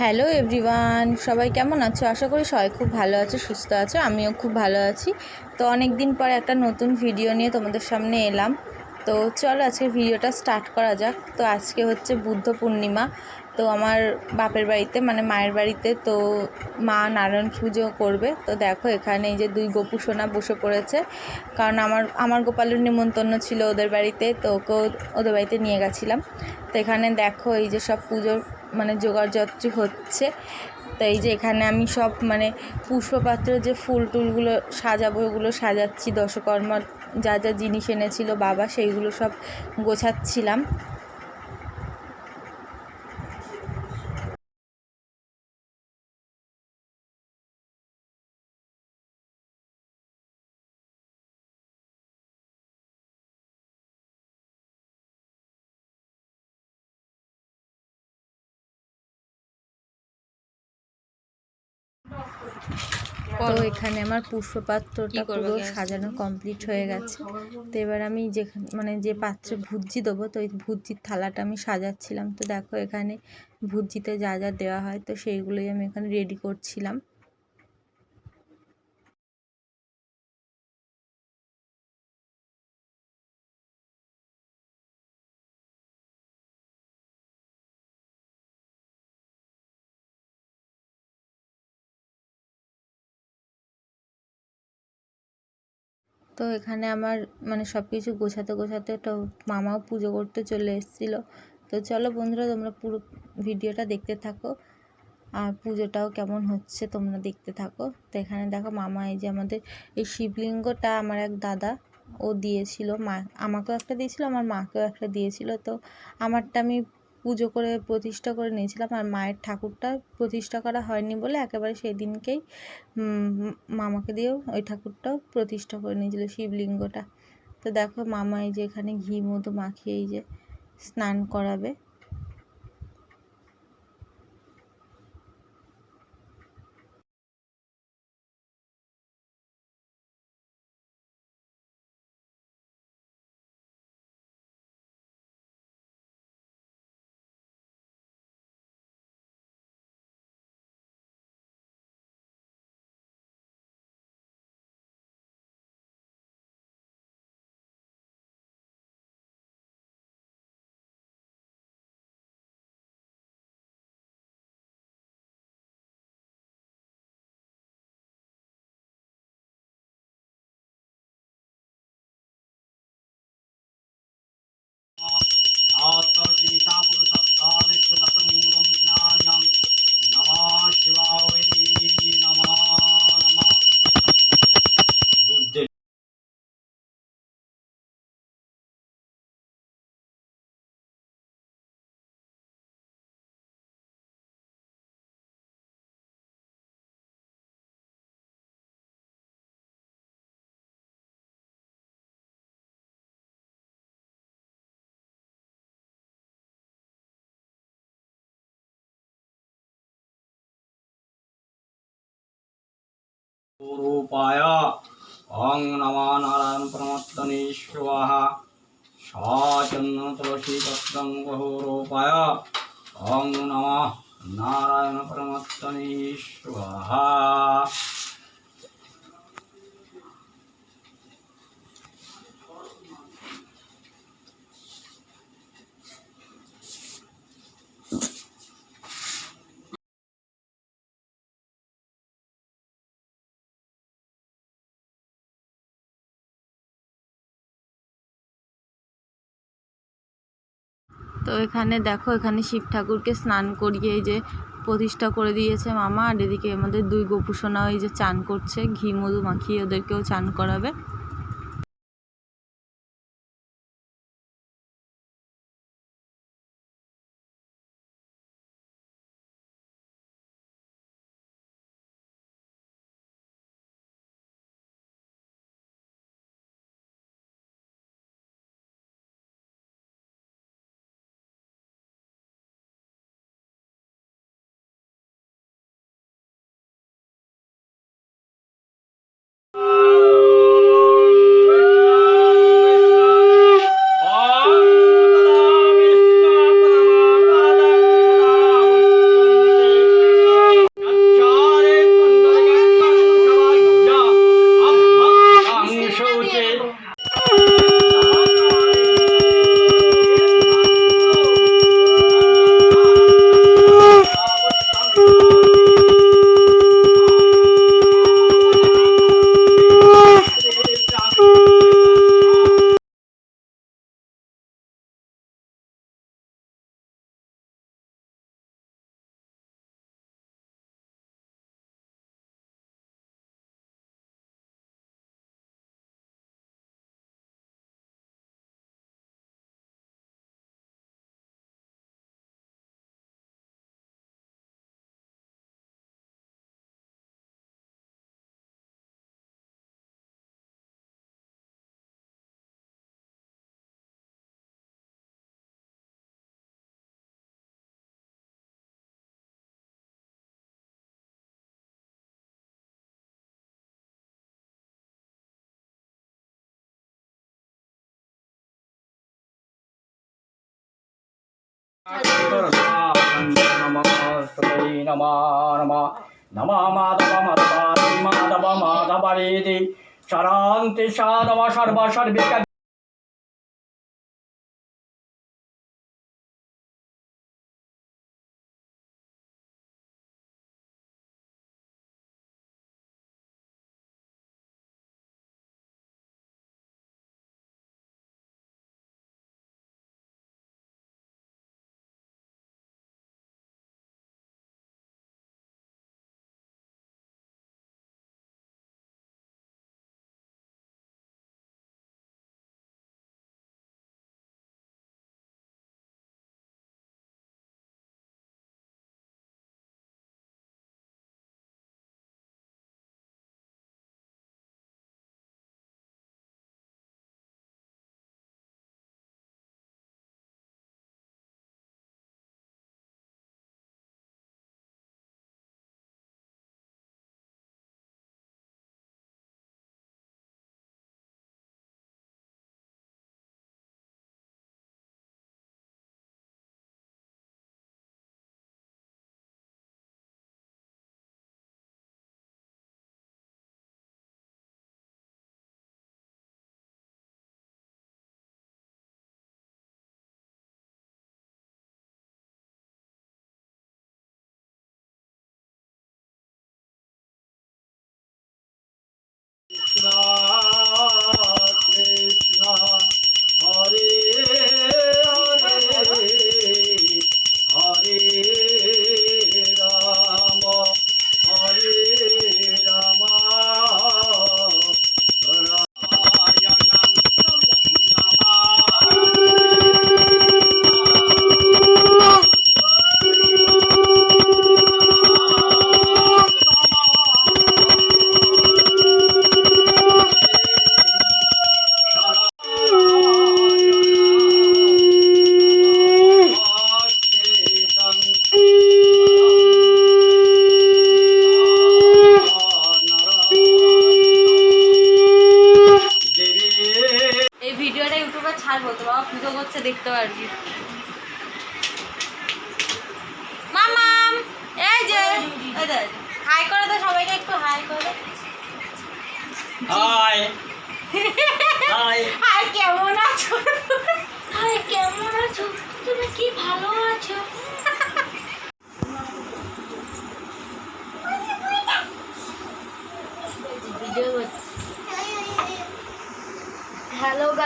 Hello everyone সবাই কেমন আছো? আশা করি সবাই খুব ভালো আছো, সুস্থ আছো। আমিও খুব ভালো আছি। তো অনেক দিন পর একটা নতুন ভিডিও নিয়ে তোমাদের সামনে এলাম। তো চলো আজকে ভিডিওটা স্টার্ট করা যাক। তো আজকে হচ্ছে বুদ্ধ পূর্ণিমা। তো আমার বাপের বাড়িতে মানে মায়ের বাড়িতে তো মা নারায়ণ পুজো করবে। তো দেখো, এখানে এই যে দুই গোপু সোনা বসে পড়েছে। কারণ আমার আমার গোপালের নিমন্ত্রণ ছিল ওদের বাড়িতে, তো ওকেও ওদের বাড়িতে নিয়ে গেছিলাম। তো এখানে দেখো, এই যে সব পুজোর মানে যোগাড়যন্ত্রী হচ্ছে। তো এই যে এখানে আমি সব মানে পুষ্পপাত্র যে ফুল টুলগুলো সাজাবো, ওগুলো সাজাচ্ছি। দশকর্মার যা যা জিনিস এনেছিল বাবা, সেইগুলো সব গোছাচ্ছিলাম। তো এখানে আমার পুষ্পপাত্রটা পুরো সাজানো কমপ্লিট হয়ে গেছে। তো এবার আমি যেখানে মানে যে পাত্রে ভুজি দেবো তো ওই ভুজির থালাটা আমি সাজাচ্ছিলাম। তো দেখো এখানে ভুজিতে যা যা দেওয়া হয় তো সেইগুলোই আমি এখানে রেডি করছিলাম। তো এখানে আমার মানে সব কিছু গোছাতে গোছাতে তো মামাও পুজো করতে চলে এসেছিল। তো চলো বন্ধুরা, তোমরা পুরো ভিডিওটা দেখতে থাকো আর পুজোটাও কেমন হচ্ছে তোমরা দেখতে থাকো। তো এখানে দেখো মামা, এই যে আমাদের এই শিবলিঙ্গটা আমার এক দাদা, ও দিয়েছিল। মা, আমাকেও একটা দিয়েছিল, আমার মাকেও একটা দিয়েছিল। তো আমারটা আমি পুজো করে প্রতিষ্ঠা করে নিয়েছিলাম। আর মায়ের ঠাকুরটা প্রতিষ্ঠা করা হয়নি বলে একেবারে সেই দিনকেই মামাকে দিয়েও ওই ঠাকুরটাও প্রতিষ্ঠা করে নিয়েছিল শিবলিঙ্গটা। তো দেখো মামা এই যে এখানে ঘি মতো মাখিয়ে এই যে স্নান করাবে। तो पाया। তো এখানে দেখো, এখানে শিব ঠাকুরকে স্নান করিয়ে এই যে প্রতিষ্ঠা করে দিয়েছে মামা। আর এদিকে আমাদের দুই গোপুসোনা ওই যে চান করছে, ঘি, মধু মাখিয়ে ওদেরকেও চান করাবে। শান্তি সাধব সর্ব সর্বিকা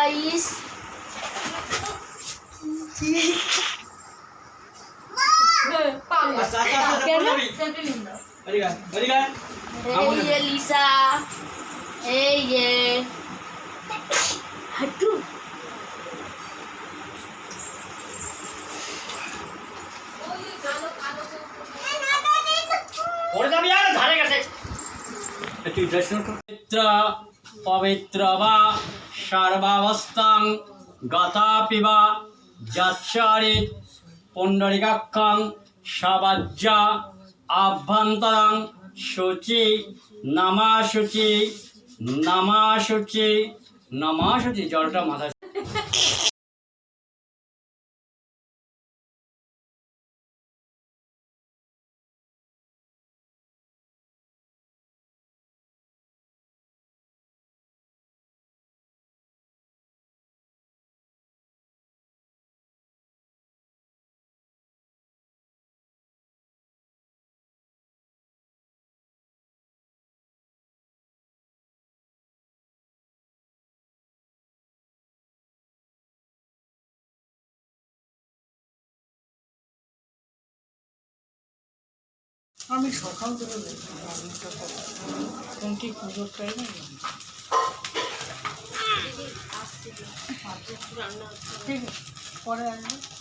হ্যালো গাইস এই যে লিসা এই যে হাটু পবিত্র পবিত্র বা সর্বাবস্থাং গতাপি বা যচ্ছারিত পুণ্ডরিকাক্ষং সবাজ্য আভ্যন্তরং শুচি নামাশুচি নামাশুচি নামাশুচি জলটা মাথা আমি সকাল থেকে দেখি এখন কি পুজোর টাইম ঠিক আছে পরে আসবে।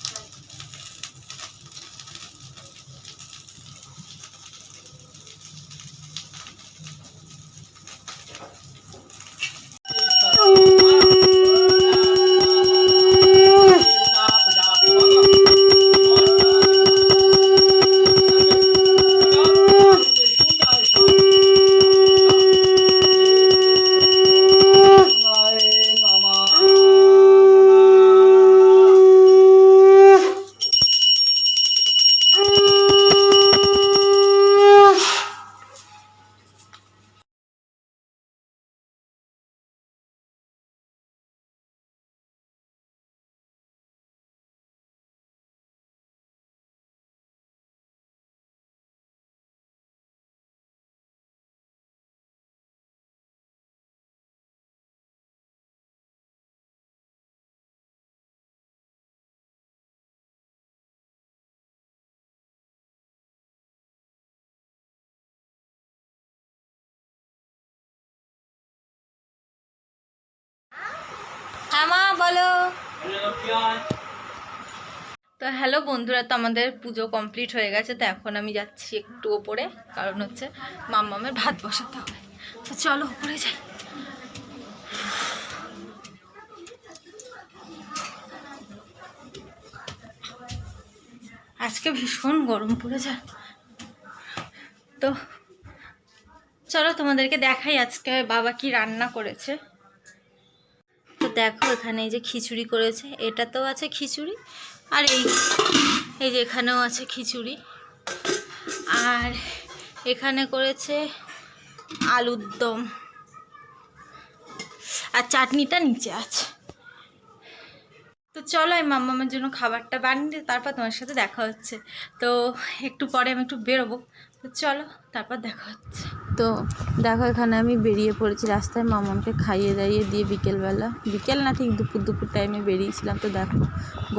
মামা, বলো। তো হ্যালো বন্ধুরা, তো আমাদের পুজো কমপ্লিট হয়ে গেছে, তো এখন আমি যাচ্ছি একটু ওপরে, কারণ হচ্ছে মামামের ভাত বসাতে হবে। তো চলো ওপরে যাই। আজকে ভীষণ গরম পড়ে যায় তো চলো তোমাদেরকে দেখাই আজকে বাবা কি রান্না করেছে। দেখো এখানে এই যে খিচুড়ি করেছে, এটাতেও আছে খিচুড়ি, আর এই এই যে এখানেও আছে খিচুড়ি। আর এখানে করেছে আলুর দম। আর চাটনিটা নিচে আছে। তো চলো আমি মাম্মামের জন্য খাবারটা বানিয়ে তারপর তোমার সাথে দেখা হচ্ছে। তো একটু পরে আমি একটু বেরোবো। তো চলো, তারপর দেখা হচ্ছে। তো দেখো এখানে আমি বেরিয়ে পড়েছি রাস্তায়। মামামকে খাইয়ে দাইয়ে দিয়ে বিকেলবেলা বিকেল না ঠিক দুপুর দুপুর টাইমে বেরিয়েছিলাম। তো দেখো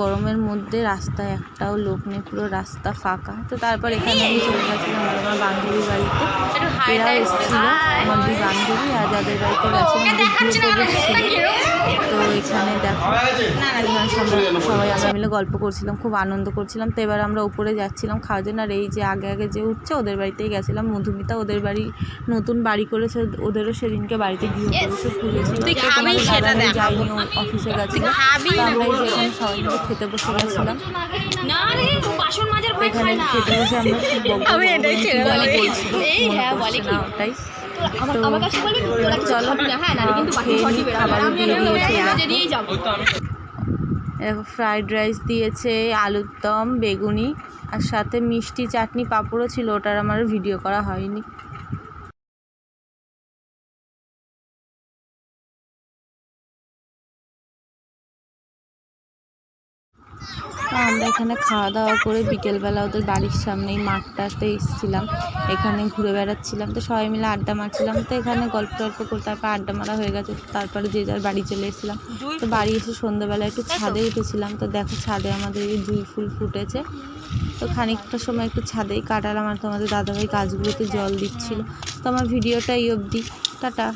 গরমের মধ্যে রাস্তায় একটাও লোক নেই পুরো রাস্তা ফাঁকা। তো তারপর এখানে আমি চলে গেছিলাম আমার বান্ধবীর বাড়িতে। এরাও এসেছিল আমার দুই বান্ধবী আর যাদের বাড়িতে গেছিলাম ছিল তো এখানে দেখো সবাই আমরা মিলে গল্প করছিলাম খুব আনন্দ করছিলাম। তো এবার আমরা উপরে যাচ্ছিলাম খাওয়ার জন্য। আর এই যে আগে আগে যে উঠছে ওদের বাড়িতেই গেছিলাম। মধুমিতা ওদের বাড়ি নতুন বাড়ি করেছে ওদেরও সেদিনকে বাড়িতে গৃহপ্রবেশে যায়নি ও অফিসে গেছিল সবাই মিলে খেতে বসে গেছিলাম। এখানে খেতে বসে আমরা খুব বকবক বকবক কি যেন বলছিল, মনে পড়ছে না ওটাই। চলো খাবার দিয়ে দিয়েছে ফ্রাইড রাইস দিয়েছে আলুর দম বেগুনি আর সাথে মিষ্টি চাটনি পাঁপড়ও ছিল। ওটার আমার ভিডিও করা হয়নি। আমরা এখানে খাওয়া দাওয়া করে বিকেলবেলা ওদের বাড়ির সামনেই মাঠটাতে এসেছিলাম। এখানে ঘুরে বেড়াচ্ছিলাম। তো সবাই মিলে আড্ডা মারছিলাম। তো এখানে গল্প টল্প করে তারপর আড্ডা মারা হয়ে গেছে। তারপরে যে যার বাড়ি চলে এসেছিলাম। তো বাড়ি এসে সন্ধ্যাবেলা একটু ছাদে উঠেছিলাম। তো দেখো ছাদে আমাদের এই জুই ফুল ফুটেছে। তো খানিকটা সময় একটু ছাদেই কাটালাম। আর তোমাদের দাদাভাই গাছগুলোতে জল দিচ্ছিল। তো আমার ভিডিওটা এই অবধি। টাটা।